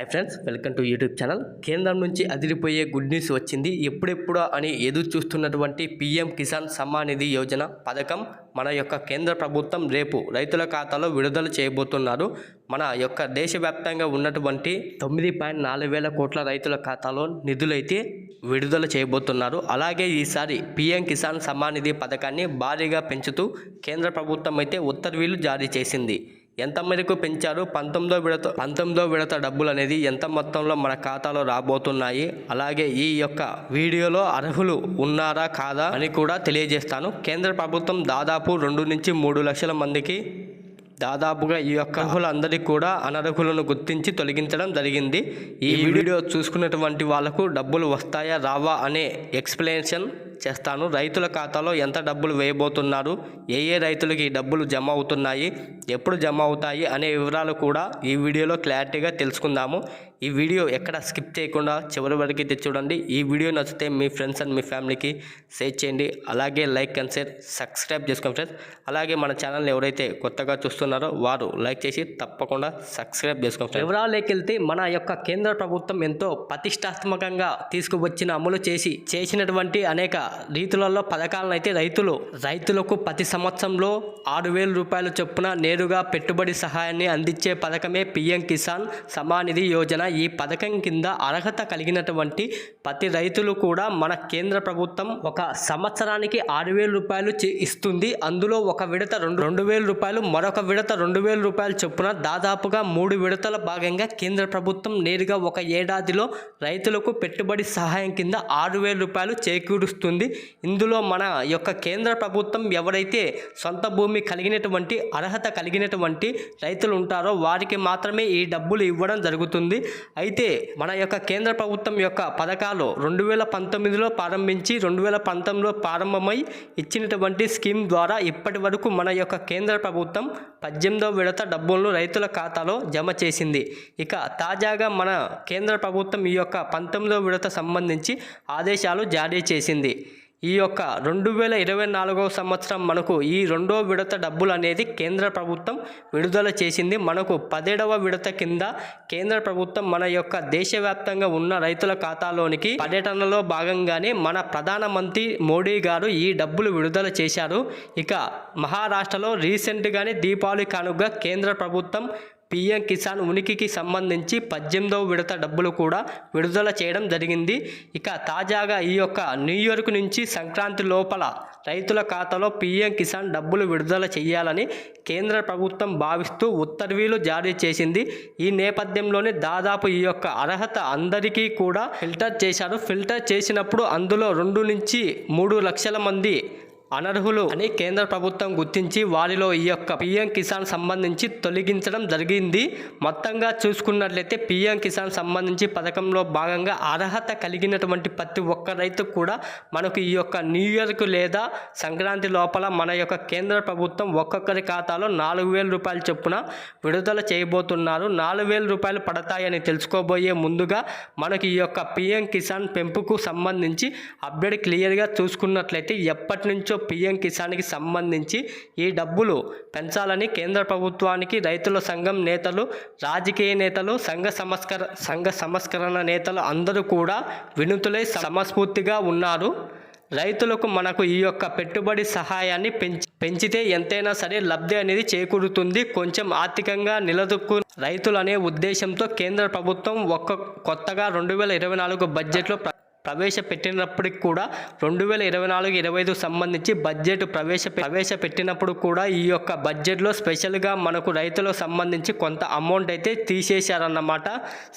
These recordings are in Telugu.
Hi friends welcome to YouTube channel కేంద్రం నుంచి అదిరిపోయే గుడ్ న్యూస్ వచ్చింది. ఎప్పుడెప్పుడో అని ఎదురు చూస్తున్నటువంటి పీఎం కిసాన్ సమ్మాన్ నిధి యోజన పథకం మన యొక్క కేంద్ర ప్రభుత్వం రేపు రైతుల ఖాతాలో విడుదల చేయబోతున్నారు. మన యొక్క దేశవ్యాప్తంగా ఉన్నటువంటి తొమ్మిది పాయింట్ నాలుగు వేల కోట్ల రైతుల ఖాతాలో నిధులైతే విడుదల చేయబోతున్నారు. అలాగే ఈసారి పీఎం కిసాన్ సమ్మాన్ నిధి పథకాన్ని భారీగా పెంచుతూ కేంద్ర ప్రభుత్వం అయితే ఉత్తర్వులు జారీ చేసింది. ఎంత మేరకు పెంచారు? పంతొమ్మిదో విడత పంతొమ్మిదో విడత డబ్బులు అనేది ఎంత మొత్తంలో మన ఖాతాలో రాబోతున్నాయి? అలాగే ఈ యొక్క వీడియోలో అర్హులు ఉన్నారా కాదా అని కూడా తెలియజేస్తాను. కేంద్ర ప్రభుత్వం దాదాపు రెండు నుంచి మూడు లక్షల మందికి దాదాపుగా ఈ యొక్క అర్హులందరికీ కూడా అనర్హులను గుర్తించి తొలగించడం జరిగింది. ఈ వీడియో చూసుకున్నటువంటి వాళ్ళకు డబ్బులు వస్తాయా రావా అనే ఎక్స్ప్లెనేషన్ చేస్తాను. రైతుల ఖాతాలో ఎంత డబ్బులు వేయబోతున్నారు? ఏ ఏ రైతులకి ఈ డబ్బులు జమ అవుతున్నాయి? ఎప్పుడు జమ అవుతాయి? అనే వివరాలు కూడా ఈ వీడియోలో క్లారిటీగా తెలుసుకుందాము. ఈ వీడియో ఎక్కడ స్కిప్ చేయకుండా చివరి వరకు అయితే చూడండి. ఈ వీడియో నచ్చితే మీ ఫ్రెండ్స్ అండ్ మీ ఫ్యామిలీకి షేర్ చేయండి. అలాగే లైక్ అండ్ షేర్ సబ్స్క్రైబ్ చేసుకోండి ఫ్రెండ్స్. అలాగే మన ఛానల్ని ఎవరైతే కొత్తగా చూస్తున్నారో వారు లైక్ చేసి తప్పకుండా సబ్స్క్రైబ్ చేసుకోండి ఫ్రెండ్స్. వెళ్తే మన యొక్క కేంద్ర ప్రభుత్వం ఎంతో ప్రతిష్టాత్మకంగా తీసుకువచ్చిన అమలు చేసి చేసినటువంటి అనేక రీతులలో పథకాలను అయితే రైతులు రైతులకు ప్రతి సంవత్సరంలో ఆరు వేల రూపాయల చొప్పున నేరుగా పెట్టుబడి సహాయాన్ని అందించే పథకమే పిఎం కిసాన్ సమానిధి యోజన. ఈ పథకం కింద అర్హత కలిగినటువంటి ప్రతి రైతులు కూడా మన కేంద్ర ప్రభుత్వం ఒక సంవత్సరానికి ఆరు వేల రూపాయలు ఇస్తుంది. అందులో ఒక విడత రెండు రెండు వేల రూపాయలు మరొక విడత రెండు వేల రూపాయలు చొప్పున దాదాపుగా మూడు విడతల భాగంగా కేంద్ర ప్రభుత్వం నేరుగా ఒక ఏడాదిలో రైతులకు పెట్టుబడి సహాయం కింద ఆరు వేల రూపాయలు చేకూరుస్తుంది. ఇందులో మన యొక్క కేంద్ర ప్రభుత్వం ఎవరైతే సొంత భూమి కలిగినటువంటి అర్హత కలిగినటువంటి రైతులు ఉంటారో వారికి మాత్రమే ఈ డబ్బులు ఇవ్వడం జరుగుతుంది. అయితే మన యొక్క కేంద్ర ప్రభుత్వం యొక్క పథకాలు రెండు వేల పంతొమ్మిదిలో ప్రారంభించి రెండు వేల పంతొమ్మిదిలో ప్రారంభమై ఇచ్చినటువంటి స్కీమ్ ద్వారా ఇప్పటి వరకు మన యొక్క కేంద్ర ప్రభుత్వం పద్దెనిమిదవ విడత డబ్బులను రైతుల ఖాతాలో జమ చేసింది. ఇక తాజాగా మన కేంద్ర ప్రభుత్వం ఈ యొక్క పంతొమ్మిదవ విడత సంబంధించి ఆదేశాలు జారీ చేసింది. ఈ యొక్క రెండు వేల ఇరవై నాలుగవ సంవత్సరం మనకు ఈ రెండో విడత డబ్బులు అనేది కేంద్ర ప్రభుత్వం విడుదల చేసింది. మనకు పదేడవ విడత కింద కేంద్ర ప్రభుత్వం మన యొక్క దేశవ్యాప్తంగా ఉన్న రైతుల ఖాతాలోనికి పర్యటనలో భాగంగానే మన ప్రధానమంత్రి మోడీ గారు ఈ డబ్బులు విడుదల చేశారు. ఇక మహారాష్ట్రలో రీసెంట్గానే దీపావళి కానుగా కేంద్ర ప్రభుత్వం పిఎం కిసాన్ ఉనికికి సంబంధించి పద్దెనిమిదవ విడత డబ్బులు కూడా విడుదల చేయడం జరిగింది. ఇక తాజాగా ఈ యొక్క న్యూయార్క్ నుంచి సంక్రాంతి లోపల రైతుల ఖాతాలో పిఎం కిసాన్ డబ్బులు విడుదల చేయాలని కేంద్ర ప్రభుత్వం భావిస్తూ ఉత్తర్వులు జారీ చేసింది. ఈ నేపథ్యంలోనే దాదాపు ఈ యొక్క అర్హత అందరికీ కూడా ఫిల్టర్ చేశారు. ఫిల్టర్ చేసినప్పుడు అందులో రెండు నుంచి మూడు లక్షల మంది అనర్హులు అని కేంద్ర ప్రభుత్వం గుర్తించి వారిలో ఈ యొక్క పిఎం కిసాన్ సంబంధించి తొలగించడం జరిగింది. మొత్తంగా చూసుకున్నట్లయితే పిఎం కిసాన్ సంబంధించి పథకంలో భాగంగా అర్హత కలిగినటువంటి ప్రతి ఒక్క రైతు కూడా మనకు ఈ యొక్క న్యూ ఇయర్కు లేదా సంక్రాంతి లోపల మన యొక్క కేంద్ర ప్రభుత్వం ఒక్కొక్కరి ఖాతాలో నాలుగు వేల రూపాయల చొప్పున విడుదల చేయబోతున్నారు. నాలుగు వేల రూపాయలు పడతాయని తెలుసుకోబోయే ముందుగా మనకి ఈ యొక్క పిఎం కిసాన్ పెంపుకు సంబంధించి అప్డేట్ క్లియర్గా చూసుకున్నట్లయితే ఎప్పటి నుంచో పిఎం కిసాన్కి సంబంధించి ఈ డబ్బులు పెంచాలని కేంద్ర ప్రభుత్వానికి రైతుల సంఘం నేతలు రాజకీయ నేతలు సంఘ సంస్కర సంఘ సంస్కరణ నేతలు అందరూ కూడా వినుతులై సమస్ఫూర్తిగా ఉన్నారు. రైతులకు మనకు ఈ యొక్క పెట్టుబడి సహాయాన్ని పెంచి పెంచితే ఎంతైనా సరే లబ్ధి అనేది చేకూరుతుంది. కొంచెం ఆర్థికంగా నిలదొక్కు రైతులు అనే ఉద్దేశంతో కేంద్ర ప్రభుత్వం ఒక్క కొత్తగా రెండు వేల ఇరవై నాలుగు బడ్జెట్లో ప్రవేశపెట్టినప్పటికి కూడా రెండు వేల ఇరవై నాలుగు ఇరవై ఐదు సంబంధించి బడ్జెట్ ప్రవేశ ప్రవేశపెట్టినప్పుడు కూడా ఈ యొక్క బడ్జెట్లో స్పెషల్గా మనకు రైతులకు సంబంధించి కొంత అమౌంట్ అయితే తీసేశారన్నమాట.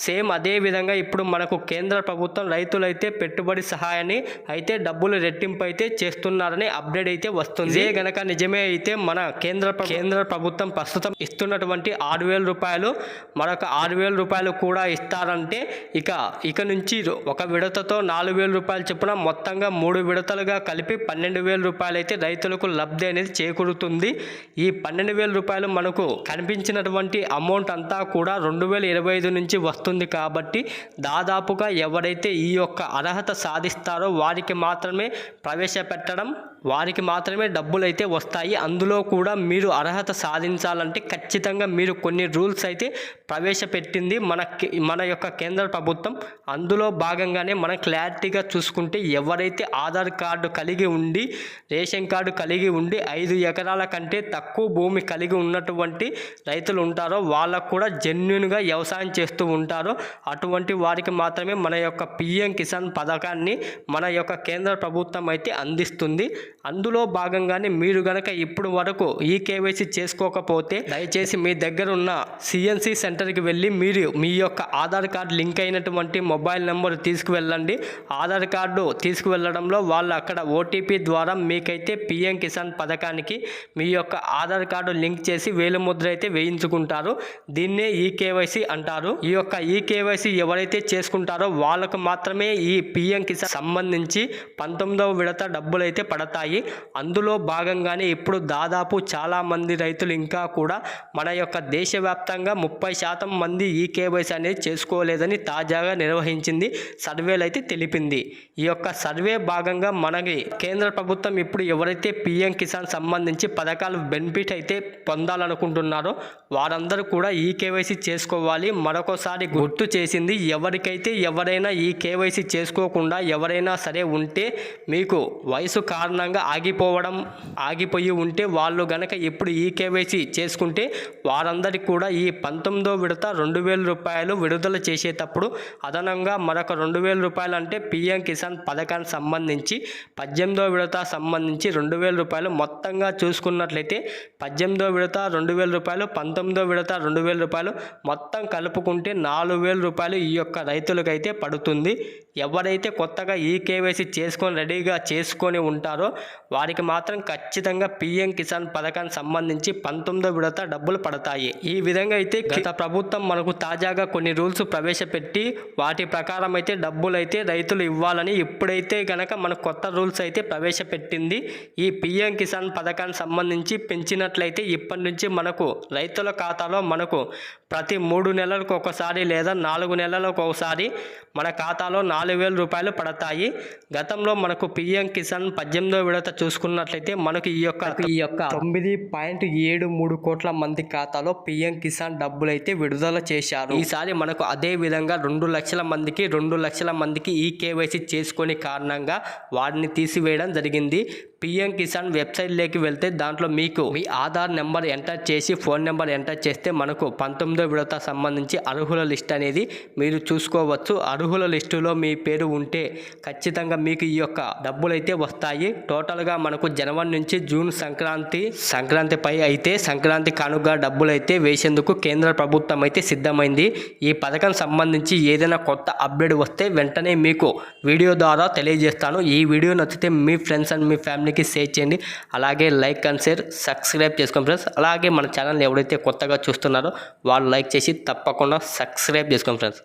సేమ్ అదే విధంగా ఇప్పుడు మనకు కేంద్ర ప్రభుత్వం రైతులైతే పెట్టుబడి సహాయాన్ని అయితే డబ్బులు రెట్టింపు అయితే చేస్తున్నారని అప్డేట్ అయితే వస్తుంది. ఇదే గనక నిజమే అయితే మన కేంద్ర కేంద్ర ప్రభుత్వం ప్రస్తుతం ఇస్తున్నటువంటి ఆరు వేల రూపాయలు మరొక ఆరు వేల రూపాయలు కూడా ఇస్తారంటే ఇక ఇక నుంచి ఒక విడతతో నాలుగు వేల రూపాయలు చొప్పున మొత్తంగా మూడు విడతలుగా కలిపి పన్నెండు వేల రూపాయలు అయితే రైతులకు లబ్ధి అనేది చేకూరుతుంది. ఈ పన్నెండు వేల రూపాయలు మనకు కనిపించినటువంటి అమౌంట్ అంతా కూడా రెండు వేల ఇరవై ఐదు నుంచి వస్తుంది కాబట్టి దాదాపుగా ఎవరైతే ఈ యొక్క అర్హత సాధిస్తారో వారికి మాత్రమే ప్రవేశపెట్టడం వారికి మాత్రమే డబ్బులు అయితే వస్తాయి. అందులో కూడా మీరు అర్హత సాధించాలంటే ఖచ్చితంగా మీరు కొన్ని రూల్స్ అయితే ప్రవేశపెట్టింది మన మన యొక్క కేంద్ర ప్రభుత్వం. అందులో భాగంగానే మనం క్లారిటీగా చూసుకుంటే ఎవరైతే ఆధార్ కార్డు కలిగి ఉండి రేషన్ కార్డు కలిగి ఉండి ఐదు ఎకరాల కంటే తక్కువ భూమి కలిగి ఉన్నటువంటి రైతులు ఉంటారో వాళ్ళకు కూడా జెన్యున్గా వ్యవసాయం చేస్తూ ఉంటారో అటువంటి వారికి మాత్రమే మన యొక్క పిఎం కిసాన్ పథకాన్ని మన యొక్క కేంద్ర ప్రభుత్వం అయితే అందిస్తుంది. అందులో భాగంగానే మీరు గనక ఇప్పుడు వరకు ఈ కేవైసీ చేసుకోకపోతే దయచేసి మీ దగ్గర ఉన్న సిఎన్సి సెంటర్కి వెళ్ళి మీరు మీ యొక్క ఆధార్ కార్డు లింక్ అయినటువంటి మొబైల్ నెంబర్ తీసుకువెళ్ళండి. ఆధార్ కార్డు తీసుకువెళ్ళడంలో వాళ్ళు అక్కడ ఓటీపీ ద్వారా మీకైతే పిఎం కిసాన్ పథకానికి మీ యొక్క ఆధార్ కార్డు లింక్ చేసి వేలుముద్ర అయితే వేయించుకుంటారు. దీన్నే ఈ కేవైసీ అంటారు. ఈ యొక్క ఈ కేవైసీ ఎవరైతే చేసుకుంటారో వాళ్ళకు మాత్రమే ఈ పిఎం కిసాన్ సంబంధించి పంతొమ్మిదవ విడత డబ్బులు అయితే పడతాయి. అందులో భాగంగానే ఇప్పుడు దాదాపు చాలామంది రైతులు ఇంకా కూడా మన యొక్క దేశవ్యాప్తంగా ముప్పై శాతం మంది ఈ కేవైసీ అనేది చేసుకోలేదని తాజాగా నిర్వహించింది సర్వేలు అయితే తెలిపింది. ఈ యొక్క సర్వే భాగంగా మనకి కేంద్ర ప్రభుత్వం ఇప్పుడు ఎవరైతే పిఎం కిసాన్ సంబంధించి పథకాలు బెనిఫిట్ అయితే పొందాలనుకుంటున్నారో వారందరూ కూడా ఈ కేవైసీ చేసుకోవాలి. మరొకసారి గుర్తు చేసింది ఎవరికైతే ఎవరైనా ఈ కేవైసీ చేసుకోకుండా ఎవరైనా సరే ఉంటే మీకు వయసు కారణంగా ఆగిపోవడం ఆగిపోయి ఉంటే వాళ్ళు గనక ఇప్పుడు ఈ కేవైసీ చేసుకుంటే వారందరికీ కూడా ఈ పంతొమ్మిదో విడత రెండు వేల రూపాయలు విడుదల చేసేటప్పుడు అదనంగా మరొక రెండు వేల రూపాయలు అంటే పిఎం కిసాన్ పథకానికి సంబంధించి పద్దెనిమిదో విడత సంబంధించి రెండు వేల రూపాయలు మొత్తంగా చూసుకున్నట్లయితే పద్దెనిమిదో విడత రెండు వేల రూపాయలు పంతొమ్మిదో విడత రెండు వేల రూపాయలు మొత్తం కలుపుకుంటే నాలుగు వేల రూపాయలు ఈ యొక్క రైతులకైతే పడుతుంది. ఎవరైతే కొత్తగా ఈ కేవైసీ చేసుకొని రెడీగా చేసుకొని ఉంటారో వారికి మాత్రం ఖచ్చితంగా పిఎం కిసాన్ పథకానికి సంబంధించి పంతొమ్మిదో విడత డబ్బులు పడతాయి. ఈ విధంగా అయితే గత ప్రభుత్వం మనకు తాజాగా కొన్ని రూల్స్ ప్రవేశపెట్టి వాటి ప్రకారం అయితే డబ్బులు అయితే రైతులు ఇవ్వాలని ఇప్పుడైతే గనక మన కొత్త రూల్స్ అయితే ప్రవేశపెట్టింది. ఈ పిఎం కిసాన్ పథకానికి సంబంధించి పెంచినట్లయితే ఇప్పటి నుంచి మనకు రైతుల ఖాతాలో మనకు ప్రతి మూడు నెలలకు ఒకసారి లేదా నాలుగు నెలలకు ఒకసారి మన ఖాతాలో నాలుగు వేల రూపాయలు పడతాయి. గతంలో మనకు పిఎం కిసాన్ పద్దెనిమిదో విడత చూసుకున్నట్లయితే మనకు ఈ యొక్క ఈ యొక్క తొమ్మిది పాయింట్ ఏడు మూడు కోట్ల మంది ఖాతాలో పిఎం కిసాన్ డబ్బులు అయితే విడుదల చేశారు. ఈసారి మనకు అదే విధంగా రెండు లక్షల మందికి రెండు లక్షల మందికి ఈ కేవైసీ చేసుకునే కారణంగా వారిని తీసివేయడం జరిగింది. పిఎం కిసాన్ వెబ్సైట్లోకి వెళ్తే దాంట్లో మీకు మీ ఆధార్ నెంబర్ ఎంటర్ చేసి ఫోన్ నెంబర్ ఎంటర్ చేస్తే మనకు పంతొమ్మిదో విడత సంబంధించి అర్హుల లిస్ట్ అనేది మీరు చూసుకోవచ్చు. అర్హుల లిస్టులో మీ పేరు ఉంటే ఖచ్చితంగా మీకు ఈ యొక్క డబ్బులు అయితే వస్తాయి. టోటల్గా మనకు జనవరి నుంచి జూన్ సంక్రాంతి సంక్రాంతిపై అయితే సంక్రాంతి కానుక డబ్బులు అయితే వేసేందుకు కేంద్ర ప్రభుత్వం అయితే సిద్ధమైంది. ఈ పథకం సంబంధించి ఏదైనా కొత్త అప్డేట్ వస్తే వెంటనే మీకు వీడియో ద్వారా తెలియజేస్తాను. ఈ వీడియో నచ్చితే మీ ఫ్రెండ్స్ అండ్ మీ ఫ్యామిలీ అందరికీ షేర్ చేయండి. అలాగే లైక్ అండ్ షేర్ సబ్స్క్రైబ్ చేసుకోండి ఫ్రెండ్స్. అలాగే మన ఛానల్ ఎవరైతే కొత్తగా చూస్తున్నారో వాళ్ళు లైక్ చేసి తప్పకుండా సబ్స్క్రైబ్ చేసుకోండి ఫ్రెండ్స్.